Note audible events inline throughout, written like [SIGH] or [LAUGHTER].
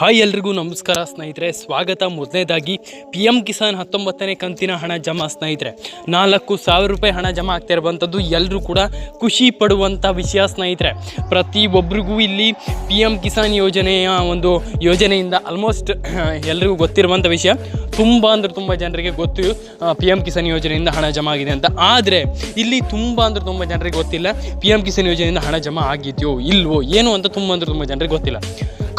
Hi ಎಲ್ರಿಗೂ ನಮಸ್ಕಾರ ಸ್ನೇಹಿತರೆ. ಸ್ವಾಗತ ಮೊದಲನೇದಾಗಿ ಪಿ ಎಂ ಕಿಸಾನ್ ಹತ್ತೊಂಬತ್ತನೇ ಕಂತಿನ ಹಣ ಜಮಾ ಸ್ನೇಹಿತರೆ. ನಾಲ್ಕು ಸಾವಿರ ರೂಪಾಯಿ ಹಣ ಜಮಾ ಆಗ್ತಾ ಇರುವಂಥದ್ದು ಎಲ್ಲರೂ ಕೂಡ ಖುಷಿ ಪಡುವಂಥ ವಿಷಯ ಸ್ನೇಹಿತರೆ. ಪ್ರತಿ ಒಬ್ರಿಗೂ ಇಲ್ಲಿ ಪಿ ಎಂ ಕಿಸಾನ್ ಯೋಜನೆಯ ಒಂದು ಯೋಜನೆಯಿಂದ ಆಲ್ಮೋಸ್ಟ್ [CLEARS THROAT] ಎಲ್ರಿಗೂ ಗೊತ್ತಿರುವಂಥ ವಿಷಯ. ತುಂಬ ಅಂದ್ರೆ ತುಂಬ ಜನರಿಗೆ ಗೊತ್ತು ಪಿ ಎಂ ಕಿಸಾನ್ ಯೋಜನೆಯಿಂದ ಹಣ ಜಮಾ ಆಗಿದೆ ಅಂತ. ಆದರೆ ಇಲ್ಲಿ ತುಂಬ ಅಂದ್ರೆ ತುಂಬ ಜನರಿಗೆ ಗೊತ್ತಿಲ್ಲ ಪಿ ಎಂ ಕಿಸಾನ್ ಯೋಜನೆಯಿಂದ ಹಣ ಜಮಾ ಆಗಿದೆಯೋ ಇಲ್ವೋ, ಏನು ಅಂತ ತುಂಬ ಅಂದ್ರೆ ತುಂಬ ಜನರಿಗೆ ಗೊತ್ತಿಲ್ಲ.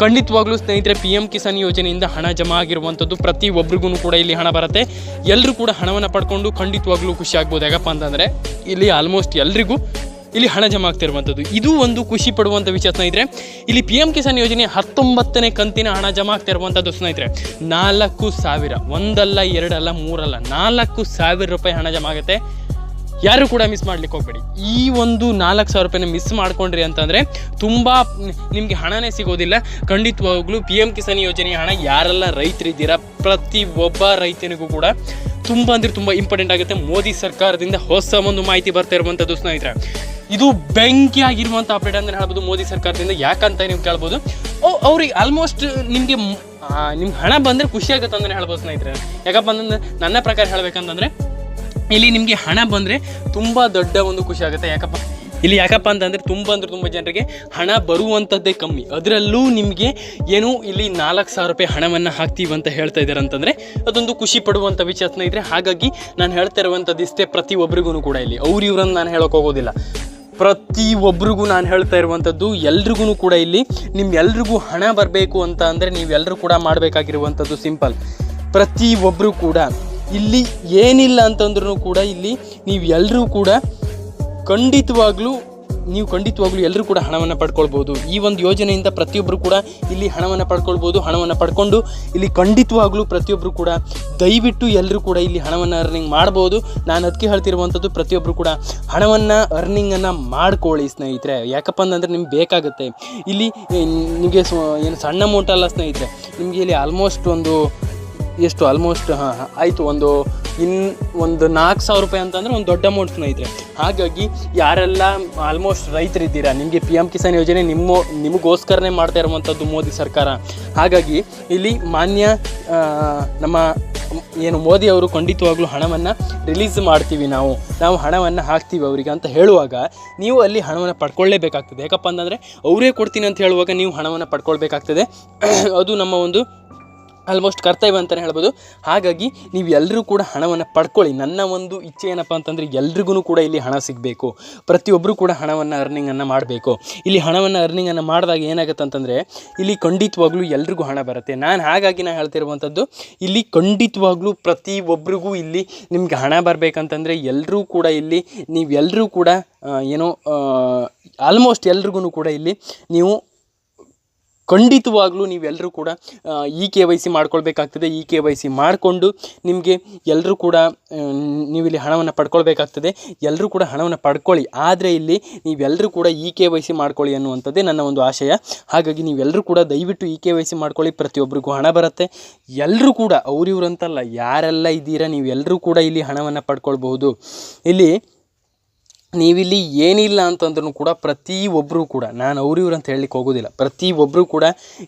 ಖಂಡಿತವಾಗ್ಲೂ ಸ್ನೇಹಿತರೆ ಪಿ ಎಂ ಕಿಸಾನ್ ಯೋಜನೆಯಿಂದ ಹಣ ಜಮಾ ಆಗಿರುವಂಥದ್ದು ಪ್ರತಿ ಒಬ್ರಿಗೂ ಕೂಡ ಇಲ್ಲಿ ಹಣ ಬರುತ್ತೆ. ಎಲ್ಲರೂ ಕೂಡ ಹಣವನ್ನು ಪಡ್ಕೊಂಡು ಖಂಡಿತವಾಗ್ಲೂ ಖುಷಿ ಆಗ್ಬೋದು. ಯಾಕಪ್ಪ ಅಂತಂದರೆ, ಇಲ್ಲಿ ಆಲ್ಮೋಸ್ಟ್ ಎಲ್ರಿಗೂ ಇಲ್ಲಿ ಹಣ ಜಮಾ ಆಗ್ತಿರುವಂಥದ್ದು ಇದು ಒಂದು ಖುಷಿ ಪಡುವಂಥ ವಿಷಯ ಸ್ನೇಹಿತರೆ. ಇಲ್ಲಿ ಪಿ ಎಂ ಕಿಸಾನ್ ಯೋಜನೆ ಹತ್ತೊಂಬತ್ತನೇ ಕಂತಿನ ಹಣ ಜಮಾ ಆಗ್ತಾ ಇರುವಂಥದ್ದು ಸ್ನೇಹಿತರೆ. ನಾಲ್ಕು ಸಾವಿರ, ಒಂದಲ್ಲ, ಎರಡಲ್ಲ, ಮೂರಲ್ಲ, ನಾಲ್ಕು ಸಾವಿರ ರೂಪಾಯಿ ಹಣ ಜಮಾ ಆಗುತ್ತೆ. ಯಾರು ಕೂಡ ಮಿಸ್ ಮಾಡ್ಲಿಕ್ಕೆ ಹೋಗ್ಬೇಡಿ. ಈ ಒಂದು ನಾಲ್ಕು ಸಾವಿರ ರೂಪಾಯಿನ ಮಿಸ್ ಮಾಡ್ಕೊಂಡ್ರಿ ಅಂತಂದರೆ ತುಂಬ ನಿಮಗೆ ಹಣನೇ ಸಿಗೋದಿಲ್ಲ. ಖಂಡಿತವಾಗ್ಲೂ ಪಿ ಎಂ ಕಿಸಾನ್ ಯೋಜನೆಯ ಹಣ ಯಾರೆಲ್ಲ ರೈತರಿದ್ದೀರಾ, ಪ್ರತಿ ಒಬ್ಬ ರೈತನಿಗೂ ಕೂಡ ತುಂಬ ಅಂದರೆ ತುಂಬ ಇಂಪಾರ್ಟೆಂಟ್ ಆಗುತ್ತೆ. ಮೋದಿ ಸರ್ಕಾರದಿಂದ ಹೊಸ ಒಂದು ಮಾಹಿತಿ ಬರ್ತಾ ಇರುವಂಥದ್ದು ಸ್ನೇಹಿತರೆ. ಇದು ಬೆಂಕಿ ಆಗಿರುವಂಥ ಅಪ್ಡೇಟ್ ಅಂತ ಹೇಳ್ಬೋದು ಮೋದಿ ಸರ್ಕಾರದಿಂದ. ಯಾಕಂತ ನೀವು ಕೇಳ್ಬೋದು? ಓ, ಅವ್ರಿಗೆ ಆಲ್ಮೋಸ್ಟ್ ನಿಮಗೆ ನಿಮ್ಗೆ ಹಣ ಬಂದರೆ ಖುಷಿ ಆಗುತ್ತೆ ಅಂತಲೇ ಹೇಳ್ಬೋದು ಸ್ನೇಹಿತರೆ. ಯಾಕಪ್ಪ ಅಂತಂದ್ರೆ ನನ್ನ ಪ್ರಕಾರ ಹೇಳ್ಬೇಕಂತಂದರೆ ಇಲ್ಲಿ ನಿಮಗೆ ಹಣ ಬಂದರೆ ತುಂಬ ದೊಡ್ಡ ಒಂದು ಖುಷಿ ಆಗುತ್ತೆ. ಯಾಕಪ್ಪ? ಇಲ್ಲಿ ಯಾಕಪ್ಪ ಅಂತಂದರೆ ತುಂಬ ಅಂದರೆ ತುಂಬ ಜನರಿಗೆ ಹಣ ಬರುವಂಥದ್ದೇ ಕಮ್ಮಿ. ಅದರಲ್ಲೂ ನಿಮಗೆ ಏನು ಇಲ್ಲಿ ನಾಲ್ಕು ಸಾವಿರ ರೂಪಾಯಿ ಹಣವನ್ನು ಹಾಕ್ತೀವಿ ಅಂತ ಹೇಳ್ತಾ ಇದ್ದಾರೆ ಅಂತಂದರೆ ಅದೊಂದು ಖುಷಿ ಪಡುವಂಥ ವಿಚಾರ ಇದ್ದರೆ ಹಾಗಾಗಿ ನಾನು ಹೇಳ್ತಾ ಇರುವಂಥದ್ದು ಇಷ್ಟೇ ಪ್ರತಿ ಒಬ್ರಿಗೂ ಕೂಡ ಇಲ್ಲಿ. ಅವ್ರು ನಾನು ಹೇಳೋಕೆ ಹೋಗೋದಿಲ್ಲ. ಪ್ರತಿ ಒಬ್ರಿಗೂ ನಾನು ಹೇಳ್ತಾ ಇರುವಂಥದ್ದು ಎಲ್ರಿಗೂ ಕೂಡ ಇಲ್ಲಿ ನಿಮ್ಮೆಲ್ರಿಗೂ ಹಣ ಬರಬೇಕು ಅಂತ ಅಂದರೆ ನೀವೆಲ್ಲರೂ ಕೂಡ ಮಾಡಬೇಕಾಗಿರುವಂಥದ್ದು ಸಿಂಪಲ್. ಪ್ರತಿ ಒಬ್ಬರು ಕೂಡ ಇಲ್ಲಿ ಏನಿಲ್ಲ ಅಂತಂದ್ರೂ ಕೂಡ ಇಲ್ಲಿ ನೀವು ಎಲ್ಲರೂ ಕೂಡ ಖಂಡಿತವಾಗ್ಲೂ, ನೀವು ಖಂಡಿತವಾಗ್ಲೂ ಎಲ್ಲರೂ ಕೂಡ ಹಣವನ್ನು ಪಡ್ಕೊಳ್ಬೋದು. ಈ ಒಂದು ಯೋಜನೆಯಿಂದ ಪ್ರತಿಯೊಬ್ಬರು ಕೂಡ ಇಲ್ಲಿ ಹಣವನ್ನು ಪಡ್ಕೊಳ್ಬೋದು, ಹಣವನ್ನು ಪಡ್ಕೊಂಡು ಇಲ್ಲಿ ಖಂಡಿತವಾಗ್ಲೂ ಪ್ರತಿಯೊಬ್ಬರು ಕೂಡ ದಯವಿಟ್ಟು ಎಲ್ಲರೂ ಕೂಡ ಇಲ್ಲಿ ಹಣವನ್ನು ಅರ್ನಿಂಗ್ ಮಾಡ್ಬೋದು. ನಾನು ಅದಕ್ಕೆ ಹೇಳ್ತಿರುವಂಥದ್ದು ಪ್ರತಿಯೊಬ್ಬರು ಕೂಡ ಹಣವನ್ನು ಅರ್ನಿಂಗನ್ನು ಮಾಡ್ಕೊಳ್ಳಿ ಸ್ನೇಹಿತರೆ. ಯಾಕಪ್ಪ ಅಂತಂದರೆ ನಿಮ್ಗೆ ಬೇಕಾಗುತ್ತೆ. ಇಲ್ಲಿ, ನಿಮಗೆ ಏನು ಸಣ್ಣ ಅಮೌಂಟ್ ಅಲ್ಲ ಸ್ನೇಹಿತರೆ. ನಿಮಗೆ ಇಲ್ಲಿ ಆಲ್ಮೋಸ್ಟ್ ಒಂದು ಎಷ್ಟು ಆಲ್ಮೋಸ್ಟ್ ಹಾಂ ಆಯಿತು. ಒಂದು ಇನ್, ಒಂದು ನಾಲ್ಕು ಸಾವಿರ ರೂಪಾಯಿ ಅಂತಂದರೆ ಒಂದು ದೊಡ್ಡ ಅಮೌಂಟ್ ಸ್ನೇಹಿತರೆ. ಹಾಗಾಗಿ ಯಾರೆಲ್ಲ ಆಲ್ಮೋಸ್ಟ್ ರೈತರಿದ್ದೀರಾ, ನಿಮಗೆ ಪಿ ಎಂ ಕಿಸಾನ್ ಯೋಜನೆ ನಿಮ್ಮ, ನಿಮಗೋಸ್ಕರನೇ ಮಾಡ್ತಾ ಇರುವಂಥದ್ದು ಮೋದಿ ಸರ್ಕಾರ. ಹಾಗಾಗಿ ಇಲ್ಲಿ ಮಾನ್ಯ ನಮ್ಮ ಏನು ಮೋದಿ ಅವರು ಖಂಡಿತವಾಗ್ಲೂ ಹಣವನ್ನು ರಿಲೀಸ್ ಮಾಡ್ತೀವಿ ನಾವು. ನಾವು ಹಣವನ್ನು ಹಾಕ್ತೀವಿ ಅವರಿಗೆ ಅಂತ ಹೇಳುವಾಗ ನೀವು ಅಲ್ಲಿ ಹಣವನ್ನು ಪಡ್ಕೊಳ್ಳೇಬೇಕಾಗ್ತದೆ. ಯಾಕಪ್ಪ ಅಂತಂದರೆ ಅವರೇ ಕೊಡ್ತೀನಿ ಅಂತ ಹೇಳುವಾಗ ನೀವು ಹಣವನ್ನು ಪಡ್ಕೊಳ್ಬೇಕಾಗ್ತದೆ. ಅದು ನಮ್ಮ ಒಂದು ಆಲ್ಮೋಸ್ಟ್ ಕರ್ತವ್ಯ ಅಂತಲೇ ಹೇಳ್ಬೋದು. ಹಾಗಾಗಿ ನೀವು ಎಲ್ಲರೂ ಕೂಡ ಹಣವನ್ನು ಪಡ್ಕೊಳ್ಳಿ. ನನ್ನ ಒಂದು ಇಚ್ಛೆ ಏನಪ್ಪ ಅಂತಂದರೆ ಎಲ್ರಿಗೂ ಕೂಡ ಇಲ್ಲಿ ಹಣ ಸಿಗಬೇಕು. ಪ್ರತಿಯೊಬ್ಬರೂ ಕೂಡ ಹಣವನ್ನು ಅರ್ನಿಂಗನ್ನು ಮಾಡಬೇಕು. ಇಲ್ಲಿ ಹಣವನ್ನು ಅರ್ನಿಂಗನ್ನು ಮಾಡಿದಾಗ ಏನಾಗುತ್ತೆ ಅಂತಂದರೆ ಇಲ್ಲಿ ಖಂಡಿತವಾಗ್ಲೂ ಎಲ್ರಿಗೂ ಹಣ ಬರುತ್ತೆ. ನಾನು ಹಾಗಾಗಿ ನಾನು ಹೇಳ್ತಿರುವಂಥದ್ದು ಇಲ್ಲಿ ಖಂಡಿತವಾಗ್ಲೂ ಪ್ರತಿ ಒಬ್ರಿಗೂ ಇಲ್ಲಿ ನಿಮಗೆ ಹಣ ಬರಬೇಕಂತಂದರೆ ಎಲ್ಲರೂ ಕೂಡ ಇಲ್ಲಿ ನೀವೆಲ್ಲರೂ ಕೂಡ ಏನೋ ಆಲ್ಮೋಸ್ಟ್ ಎಲ್ರಿಗೂ ಕೂಡ ಇಲ್ಲಿ ನೀವು ಖಂಡಿತವಾಗ್ಲೂ ನೀವೆಲ್ಲರೂ ಕೂಡ ಇ ಕೆ ವೈ ಸಿ ಮಾಡ್ಕೊಳ್ಬೇಕಾಗ್ತದೆ ಇ ಕೆ ವೈ ಸಿ ಮಾಡಿಕೊಂಡು ನಿಮಗೆ ಎಲ್ಲರೂ ಕೂಡ ನೀವು ನೀವಿಲ್ಲಿ ಹಣವನ್ನು ಪಡ್ಕೊಳ್ಬೇಕಾಗ್ತದೆ. ಎಲ್ಲರೂ ಕೂಡ ಹಣವನ್ನು ಪಡ್ಕೊಳ್ಳಿ. ಆದರೆ ಇಲ್ಲಿ ನೀವೆಲ್ಲರೂ ಕೂಡ ಇ ಕೆ ವೈ ಸಿ ಮಾಡ್ಕೊಳ್ಳಿ ಅನ್ನುವಂಥದ್ದೇ ನನ್ನ ಒಂದು ಆಶಯ. ಹಾಗಾಗಿ ನೀವೆಲ್ಲರೂ ಕೂಡ ದಯವಿಟ್ಟು ಇ ಕೆ ವೈ ಸಿ ಮಾಡ್ಕೊಳ್ಳಿ. ಪ್ರತಿಯೊಬ್ಬರಿಗೂ ಹಣ ಬರುತ್ತೆ. ಎಲ್ಲರೂ ಕೂಡ, ಅವ್ರಿವ್ರಂತಲ್ಲ, ಯಾರೆಲ್ಲ ಇದ್ದೀರಾ ನೀವೆಲ್ಲರೂ ಕೂಡ ಇಲ್ಲಿ ಹಣವನ್ನು ಪಡ್ಕೊಳ್ಬಹುದು. ಇಲ್ಲಿ ನೀವಿಲ್ಲಿ ಏನಿಲ್ಲ ಅಂತಂದ್ರೂ ಕೂಡ ಪ್ರತಿ ಒಬ್ಬರು ಕೂಡ, ನಾನು ಅವ್ರಿವ್ರು ಅಂತ ಹೇಳಲಿಕ್ಕೆ ಹೋಗೋದಿಲ್ಲ, ಪ್ರತಿ ಒಬ್ಬರು ಕೂಡ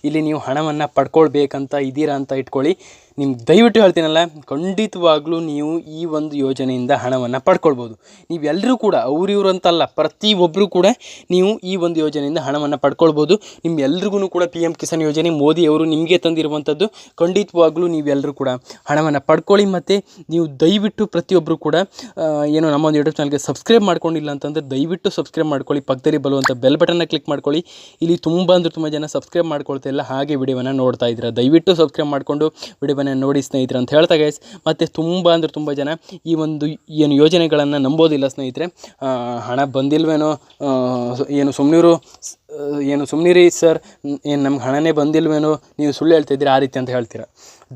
ಇಲ್ಲಿ ನೀವು ಹಣವನ್ನು ಪಡ್ಕೊಳ್ಬೇಕಂತ ಇದ್ದೀರಾ ಅಂತ ಇಟ್ಕೊಳ್ಳಿ. ನಿಮ್ಗೆ ದಯವಿಟ್ಟು ಹೇಳ್ತೀನಲ್ಲ, ಖಂಡಿತವಾಗ್ಲೂ ನೀವು ಈ ಒಂದು ಯೋಜನೆಯಿಂದ ಹಣವನ್ನು ಪಡ್ಕೊಳ್ಬೋದು. ನೀವೆಲ್ಲರೂ ಕೂಡ ಅವ್ರಿವ್ರು ಅಂತಲ್ಲ ಪ್ರತಿಯೊಬ್ಬರೂ ಕೂಡ ನೀವು ಈ ಒಂದು ಯೋಜನೆಯಿಂದ ಹಣವನ್ನು ಪಡ್ಕೊಳ್ಬೋದು. ನಿಮ್ಮೆಲ್ರಿಗೂ ಕೂಡ ಪಿ ಎಂ ಕಿಸಾನ್ ಯೋಜನೆ, ಮೋದಿ ಅವರು ನಿಮಗೆ ತಂದಿರುವಂಥದ್ದು ಖಂಡಿತವಾಗ್ಲೂ ನೀವೆಲ್ಲರೂ ಕೂಡ ಹಣವನ್ನು ಪಡ್ಕೊಳ್ಳಿ ಮತ್ತು ನೀವು ದಯವಿಟ್ಟು ಪ್ರತಿಯೊಬ್ಬರು ಕೂಡ ಏನು ನಮ್ಮ ಒಂದು ಯೂಟ್ಯೂಬ್ ಚಾನಲ್ಗೆ ಸಬ್ಸ್ಕ್ರೈಬ್ ಮಾಡ್ಕೊಂಡಿಲ್ಲ ಅಂತಂದರೆ ದಯವಿಟ್ಟು ಸಬ್ಸ್ಕ್ರೈಬ್ ಮಾಡ್ಕೊಳ್ಳಿ, ಪಕ್ಕದಲ್ಲಿ ಬರುವಂಥ ಬೆಲ್ ಬಟನ್ನ ಕ್ಲಿಕ್ ಮಾಡ್ಕೊಳ್ಳಿ. ಇಲ್ಲಿ ತುಂಬ ಅಂದರೆ ತುಂಬ ಜನ ಸಬ್ಸ್ಕ್ರೈಬ್ ಮಾಡ್ಕೊಳ್ತಾ ಇಲ್ಲ, ಹಾಗೆ ವಿಡಿಯೋವನ್ನು ನೋಡ್ತಾ ಇದ್ದೀರಾ. ದಯವಿಟ್ಟು ಸಬ್ಸ್ಕ್ರೈಬ್ ಮಾಡಿಕೊಂಡು ವಿಡಿಯೋವನ್ನು ನೋಡಿ ಸ್ನೇಹಿತರೆ ಅಂತ ಹೇಳ್ತಾ ಗೈಸ್ ಮತ್ತು ತುಂಬ ಅಂದರೆ ತುಂಬ ಜನ ಈ ಒಂದು ಏನು ಯೋಜನೆಗಳನ್ನು ನಂಬೋದಿಲ್ಲ ಸ್ನೇಹಿತರೆ. ಹಣ ಬಂದಿಲ್ವೇನೋ ಏನು ಸುಮ್ಮನಿರು ಏನು ಸುಮ್ಮನಿರಿ ಸರ್ ಏನು ನಮ್ಗೆ ಹಣನೇ ಬಂದಿಲ್ವೇನೋ, ನೀವು ಸುಳ್ಳು ಹೇಳ್ತಿದ್ದೀರಿ ಆ ರೀತಿ ಅಂತ ಹೇಳ್ತೀರಾ.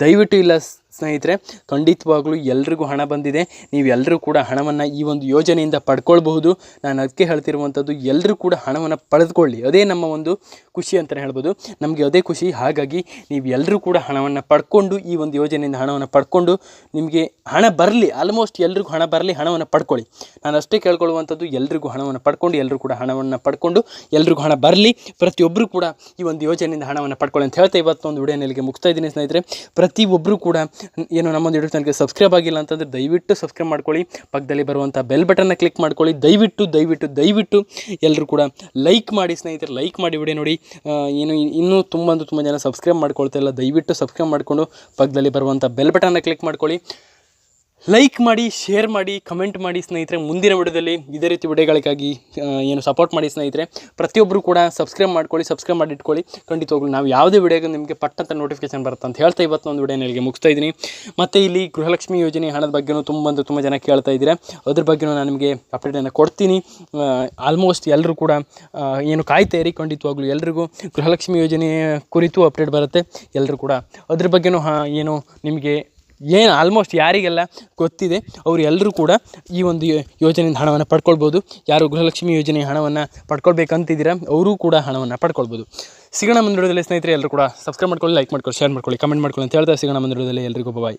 ದಯವಿಟ್ಟು ಇಲ್ಲ ಸ್ನೇಹಿತರೆ, ಖಂಡಿತವಾಗ್ಲೂ ಎಲ್ರಿಗೂ ಹಣ ಬಂದಿದೆ. ನೀವೆಲ್ಲರೂ ಕೂಡ ಹಣವನ್ನು ಈ ಒಂದು ಯೋಜನೆಯಿಂದ ಪಡ್ಕೊಳ್ಬಹುದು. ನಾನು ಅದಕ್ಕೆ ಹೇಳ್ತಿರುವಂಥದ್ದು ಎಲ್ಲರೂ ಕೂಡ ಹಣವನ್ನು ಪಡೆದುಕೊಳ್ಳಿ. ಅದೇ ನಮ್ಮ ಒಂದು ಖುಷಿ ಅಂತಲೇ ಹೇಳ್ಬೋದು. ನಮಗೆ ಅದೇ ಖುಷಿ. ಹಾಗಾಗಿ ನೀವು ಎಲ್ಲರೂ ಕೂಡ ಹಣವನ್ನು ಪಡ್ಕೊಂಡು ಈ ಒಂದು ಯೋಜನೆಯಿಂದ ಹಣವನ್ನು ಪಡ್ಕೊಂಡು ನಿಮಗೆ ಹಣ ಬರಲಿ. ಆಲ್ಮೋಸ್ಟ್ ಎಲ್ರಿಗೂ ಹಣ ಬರಲಿ, ಹಣವನ್ನು ಪಡ್ಕೊಳ್ಳಿ. ನಾನು ಅಷ್ಟೇ ಕೇಳ್ಕೊಳ್ಳುವಂಥದ್ದು ಎಲ್ರಿಗೂ ಹಣವನ್ನು ಪಡ್ಕೊಂಡು ಎಲ್ಲರೂ ಕೂಡ ಹಣವನ್ನು ಪಡ್ಕೊಂಡು, ಎಲ್ರಿಗೂ ಹಣ ಬರಲಿ. ಪ್ರತಿಯೊಬ್ಬರು ಕೂಡ ಈ ಒಂದು ಯೋಜನೆಯಿಂದ ಹಣವನ್ನು ಪಡ್ಕೊಳ್ಳಿ ಅಂತ ಹೇಳ್ತಾ ಇವತ್ತೊಂದು ವಿಡಿಯೋ ಇಲ್ಲಿಗೆ ಮುಗ್ತಾ ಇದ್ದೀನಿ ಸ್ನೇಹಿತರೆ. ಪ್ರತಿಯೊಬ್ಬರು ಕೂಡ ಏನು ನಮ್ಮೊಂದು ಯೂಟ್ಯೂಬ್ ಚಾನಲ್ಗೆ ಸಬ್ಸ್ಕ್ರೈಬ್ ಆಗಿಲ್ಲ ಅಂತಂದರೆ ದಯವಿಟ್ಟು ಸಬ್ಸ್ಕ್ರೈಬ್ ಮಾಡ್ಕೊಳ್ಳಿ. ಪಕ್ಕದಲ್ಲಿ ಬರುವಂಥ ಬೆಲ್ ಬಟನ್ನ ಕ್ಲಿಕ್ ಮಾಡ್ಕೊಳ್ಳಿ. ದಯವಿಟ್ಟು ದಯವಿಟ್ಟು ದಯವಿಟ್ಟು ಎಲ್ಲರೂ ಕೂಡ ಲೈಕ್ ಮಾಡಿ ಸ್ನೇಹಿತರೆ ಲೈಕ್ ಮಾಡಿ ವಿಡಿಯೋ ನೋಡಿ. ಏನು ಇನ್ನೂ ತುಂಬ ಅಂದರೆ ತುಂಬ ಜನ ಸಬ್ಸ್ಕ್ರೈಬ್ ಮಾಡ್ಕೊಳ್ತಾ ಇಲ್ಲ. ದಯವಿಟ್ಟು ಸಬ್ಸ್ಕ್ರೈಬ್ ಮಾಡಿಕೊಂಡು ಪಕ್ಕದಲ್ಲಿ ಬರುವಂಥ ಬೆಲ್ ಬಟನ್ನ ಕ್ಲಿಕ್ ಮಾಡ್ಕೊಳ್ಳಿ. ಲೈಕ್ ಮಾಡಿ ಶೇರ್ ಮಾಡಿ ಕಮೆಂಟ್ ಮಾಡಿ ಸ್ನೇಹಿತರೆ, ಮುಂದಿನ ವಿಡಿಯೋದಲ್ಲಿ ಇದೇ ರೀತಿ ವಿಡಿಯೋಗಳಿಗಾಗಿ ಏನು ಸಪೋರ್ಟ್ ಮಾಡಿ ಸ್ನೇಹಿತರೆ ಪ್ರತಿಯೊಬ್ಬರು ಕೂಡ ಸಬ್ಸ್ಕ್ರೈಬ್ ಮಾಡ್ಕೊಳ್ಳಿ ಸಬ್ಸ್ಕ್ರೈಬ್ ಮಾಡಿ ಇಟ್ಕೊಳ್ಳಿ. ಖಂಡಿತವಾಗ್ಲೂ ನಾವು ಯಾವುದೇ ವಿಡಿಯೋಗೆ ನಿಮಗೆ ಪಟ್ಟಂತ ನೋಟಿಫಿಕೇಶನ್ ಬರುತ್ತೆ ಅಂತ ಹೇಳ್ತಾ ಇವತ್ತು ಒಂದು ವಿಡಿಯೋ ನಿಮಗೆ ಮುಗಿಸ್ತಾ ಇದ್ದೀನಿ. ಮತ್ತು ಇಲ್ಲಿ ಗೃಹಲಕ್ಷ್ಮಿ ಯೋಜನೆ ಹಣದ ಬಗ್ಗೆನೂ ತುಂಬ ಅಂದರೆ ತುಂಬ ಜನ ಕೇಳ್ತಾ ಇದ್ದೀರಾ. ಅದ್ರ ಬಗ್ಗೆನೂ ನಾನು ನಿಮಗೆ ಅಪ್ಡೇಟನ್ನು ಕೊಡ್ತೀನಿ. ಆಲ್ಮೋಸ್ಟ್ ಎಲ್ಲರೂ ಕೂಡ ಏನು ಕಾಯ್ತಾ ಇರಿ ಖಂಡಿತವಾಗ್ಲು ಎಲ್ರಿಗೂ ಗೃಹಲಕ್ಷ್ಮಿ ಯೋಜನೆ ಕುರಿತು ಅಪ್ಡೇಟ್ ಬರುತ್ತೆ. ಎಲ್ಲರೂ ಕೂಡ ಅದ್ರ ಬಗ್ಗೆನೂ, ಹಾ, ಏನು ನಿಮಗೆ ಏನು ಆಲ್ಮೋಸ್ಟ್ ಯಾರಿಗೆಲ್ಲ ಗೊತ್ತಿದೆ ಅವರೆಲ್ಲರೂ ಕೂಡ ಈ ಒಂದು ಯೋಜನೆಯಿಂದ ಹಣವನ್ನು ಪಡ್ಕೊಳ್ಬೋದು. ಯಾರು ಗೃಹಲಕ್ಷ್ಮಿ ಯೋಜನೆ ಹಣವನ್ನು ಪಡ್ಕೊಳ್ಬೇಕಂತಿದ್ದೀರಾ, ಅವರೂ ಕೂಡ ಹಣವನ್ನು ಪಡ್ಕೊಳ್ಬೋದು. ಸಿಗೋಣ ಮಂದಿರದಲ್ಲಿ ಸ್ನೇಹಿತರೆ ಎಲ್ಲರೂ ಕೂಡ ಸಬ್ಸ್ಕ್ರೈಬ್ ಮಾಡ್ಕೊಳ್ಳಿ ಲೈಕ್ ಮಾಡ್ಕೊಳ್ಳಿ ಶೇರ್ ಮಾಡ್ಕೊಳ್ಳಿ ಕಮೆಂಟ್ ಮಾಡ್ಕೊಳ್ಳಿ ಅಂತ ಹೇಳ್ತಾರೆ ಸಿಗೋಣ ಮಂದಿರದಲ್ಲಿ ಎಲ್ರಿಗೂ. ಬಾಯ್